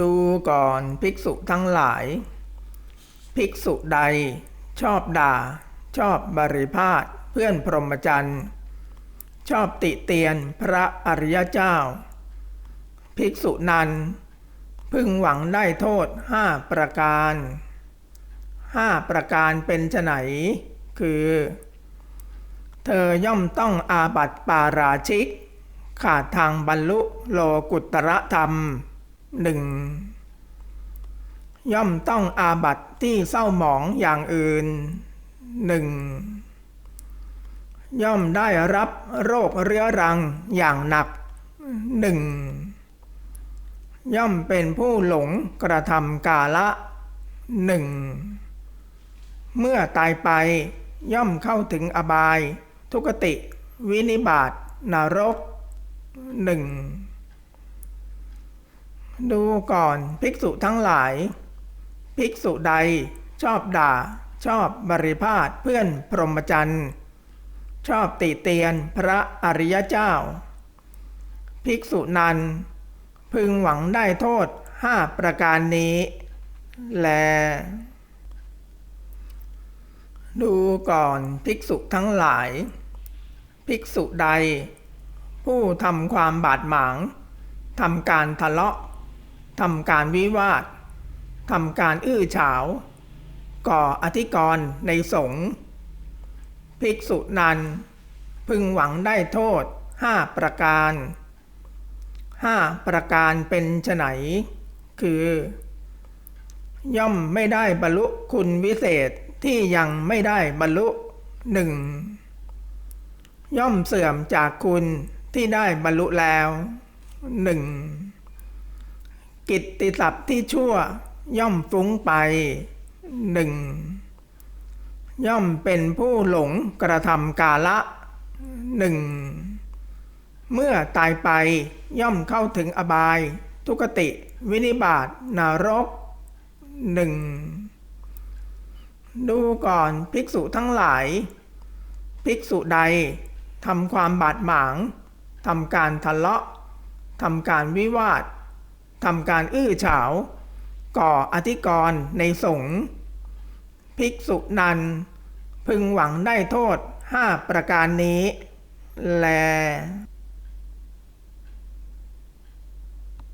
ดูก่อนภิกษุทั้งหลาย ภิกษุใดชอบด่า ชอบบริพาทเพื่อนพรหมจรรย์ ชอบติเตียนพระอริยเจ้า ภิกษุนั้นพึงหวังได้โทษห้าประการห้าประการเป็นไฉนคือ เธอย่อมต้องอาบัติปาราชิก ขาดทางบรรลุโลกุตระธรรม หนึ่งย่อมต้องอาบัตที่เศร้าหมองอย่างอื่นหนึ่งย่อมได้รับโรคเรื้อรังอย่างหนักหนึ่งย่อมเป็นผู้หลงกระทำกาละหนึ่งเมื่อตายไปย่อมเข้าถึงอบาย ทุกติ วินิบาตนรกหนึ่ง ดูก่อนภิกษุทั้งหลาย ภิกษุใดชอบด่า ชอบบริพาทเพื่อนพรหมจรรย์ชอบติเตียนพระอริยเจ้า ภิกษุนั้นพึงหวังได้โทษห้าประการนี้ แล ดูก่อนภิกษุทั้งหลาย ภิกษุใด ผู้ทำความบาดหมางทำการทะเลาะ ทำการวิวาททำการอื้อฉาว ก่ออธิกรณ์ในสงฆ์ภิกษุนันพึงหวังได้โทษห้าประการห้าประการเป็นไฉนคือ ย่อมไม่ได้บรรลุคุณวิเศษที่ยังไม่ได้บรรลุหนึ่งย่อมเสื่อมจากคุณที่ได้บรรลุแล้วหนึ่ง กิตติศัพท์ที่ชั่วย่อมฟุ้งไปหนึ่งย่อมเป็นผู้หลงกระทำกาละหนึ่งเมื่อตายไปย่อมเข้าถึงอบาย ทุกติ วินิบาตนารกหนึ่งดูก่อนภิกษุทั้งหลาย ภิกษุใดทำความบาดหมางทำการทะเลาะทำการวิวาท ทำการอื้อฉาว ก่ออธิกรณ์ในสงฆ์ภิกษุนัน พึงหวังได้โทษห้าประการนี้ แล